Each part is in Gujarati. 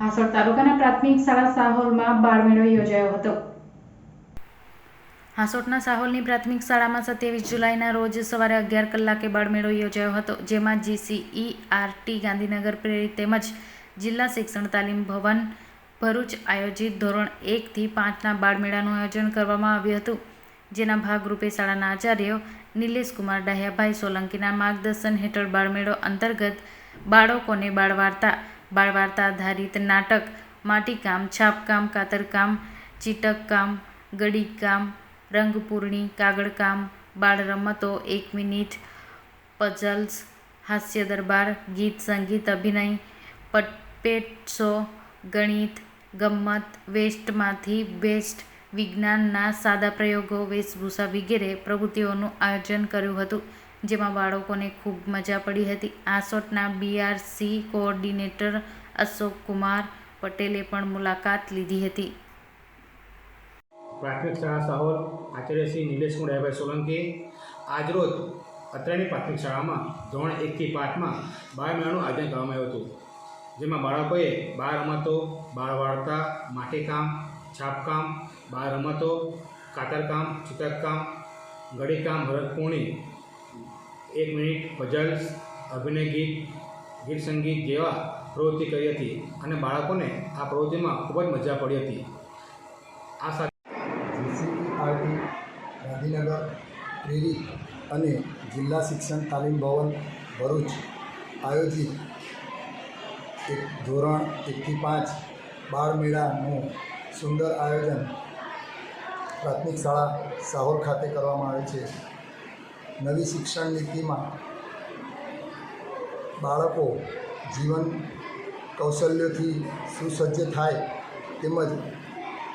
હાસોડ તાલુકાના પ્રાથમિક શાળા સાહોલમાં બાળમેળો યોજાયો હતો. હાસોટના સાહોલની પ્રાથમિક શાળામાં સત્યાવીસ જુલાઈના રોજ સવારે અગિયાર કલાકે બાળમેળો યોજાયો હતો, જેમાં જીસીઈ આરટી ગાંધીનગર પ્રેરિત તેમજ જિલ્લા શિક્ષણ તાલીમ ભવન ભરૂચ આયોજિત ધોરણ એકથી પાંચના બાળમેળાનું આયોજન કરવામાં આવ્યું હતું. જેના ભાગરૂપે શાળાના આચાર્ય નિલેશ કુમાર ડાહ્યાભાઈ સોલંકીના માર્ગદર્શન હેઠળ બાળમેળો અંતર્ગત બાળકોને બાળવાર્તા બાળવાર્તા આધારિત નાટક, માટીકામ, છાપકામ, કાતરકામ, ચીટકકામ ગડીકામ રંગપૂર્ણી, કાગળકામ બાળ રમતો એક મિનિટ, પઝલ્સ, હાસ્ય દરબાર, ગીત, સંગીત, અભિનય પટપેટ શો ગણિત, ગમ્મત વેસ્ટમાંથી બેસ્ટ વિજ્ઞાનના સાદા પ્રયોગો, વેશભૂષા વગેરે પ્રવૃત્તિઓનું આયોજન કર્યું હતું. જેમાં બાળકોને ખૂબ મજા પડી હતી. આસોટના બીઆરસી કોઓર્ડિનેટર અશોક કુમાર પટેલે પણ મુલાકાત લીધી હતી. પ્રાથમિક શાળા સાહોલ આચાર્ય શ્રી નિલેશ કુંડાભાઈ સોલંકી આજરોજ અત્રેની પ્રાથમિક શાળામાં ધોરણ એકથી પાંચમાં બાળમેળાનું આયોજન કરવામાં આવ્યું હતું. જેમાં બાળકોએ બાળ રમતો, બાળ વાર્તા માટીકામ છાપકામ બાળ રમતો કાતરકામ ચિત્રકામ ઘડીકામ ભરતપૂર્ણી એક મિનિટ પઝલ્સ અભિનય ગીત ગીત સંગીત જેવા પ્રવૃત્તિ કરી હતી અને બાળકોને આ પ્રવૃત્તિમાં ખૂબ જ મજા પડી હતી. આ સાથે પાર્ટી ગાંધીનગર, પ્રેરી અને જિલ્લા શિક્ષણ તાલીમ ભવન, ભરૂચ આયોજિત એક ધોરણ એકથી પાંચ બાળમેળાનું સુંદર આયોજન પ્રાથમિક શાળા સાહોર ખાતે કરવામાં આવે છે. નવી શિક્ષણ નીતિમાં બાળકો જીવન કૌશલ્યથી સુસજ્જ થાય તેમજ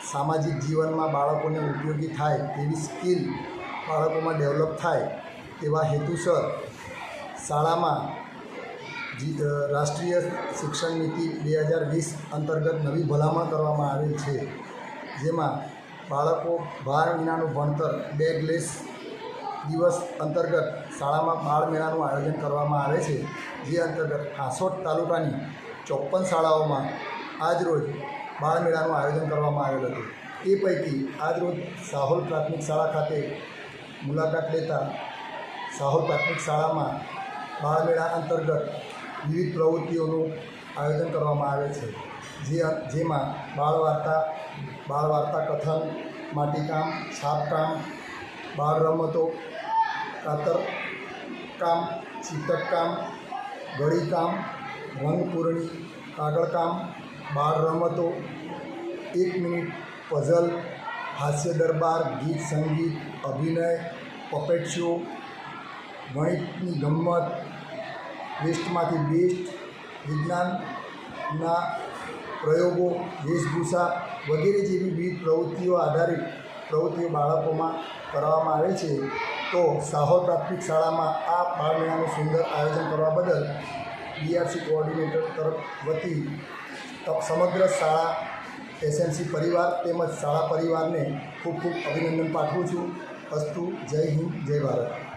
સામાજિક જીવનમાં બાળકોને ઉપયોગી થાય તેવી સ્કિલ બાળકોમાં ડેવલપ થાય તેવા હેતુસર શાળામાં રાષ્ટ્રીય શિક્ષણ નીતિ બે હજાર વીસ અંતર્ગત નવી ભલામણ કરવામાં આવેલ છે. જેમાં બાળકો ભાર વિનાનું ભણતર બેગલેસ દિવસ અંતર્ગત શાળામાં બાળ મેળાનું આયોજન કરવામાં આવે છે, જે અંતર્ગત હાંસોટ તાલુકાની ચોપ્પન શાળાઓમાં આજરોજ બાળ મેળાનું આયોજન કરવામાં આવેલ હતું. એ પૈકી આજરોજ સાહોલ પ્રાથમિક શાળા ખાતે મુલાકાત લેતા સાહોલ પ્રાથમિક શાળામાં બાળ મેળા અંતર્ગત વિવિધ પ્રવૃત્તિઓનું આયોજન કરવામાં આવે છે, જે જેમાં બાળ વાર્તા બાળ વાર્તા કથન, માટીકામ, છાપકામ બાળ રમતો, કાતર કામ ચિત્તકામ ગળીકામ રંગપૂરણી કાગળકામ બાળ રમતો, એક મિનિટ પઝલ, હાસ્ય દરબાર, ગીત સંગીત, અભિનય પપેટ શો ગણિતની ગમત વેસ્ટમાંથી બેસ્ટ, વિજ્ઞાનના પ્રયોગો, વેશભૂષા વગેરે જેવી વિવિધ પ્રવૃત્તિઓ આધારિત પ્રવૃત્તિઓ બાળકોમાં કરવામાં આવે છે, તો સાહોર પ્રાથમિક શાળામાં આ બાળમેળાનું સુંદર આયોજન કરવા બદલ બીઆરસી કોઓર્ડિનેટર તરફ વતી સમગ્ર શાળા એસએમસી પરિવાર તેમજ શાળા પરિવારને ખૂબ ખૂબ અભિનંદન પાઠવું છું. અસ્તુ, જય હિન્દ, જય ભારત.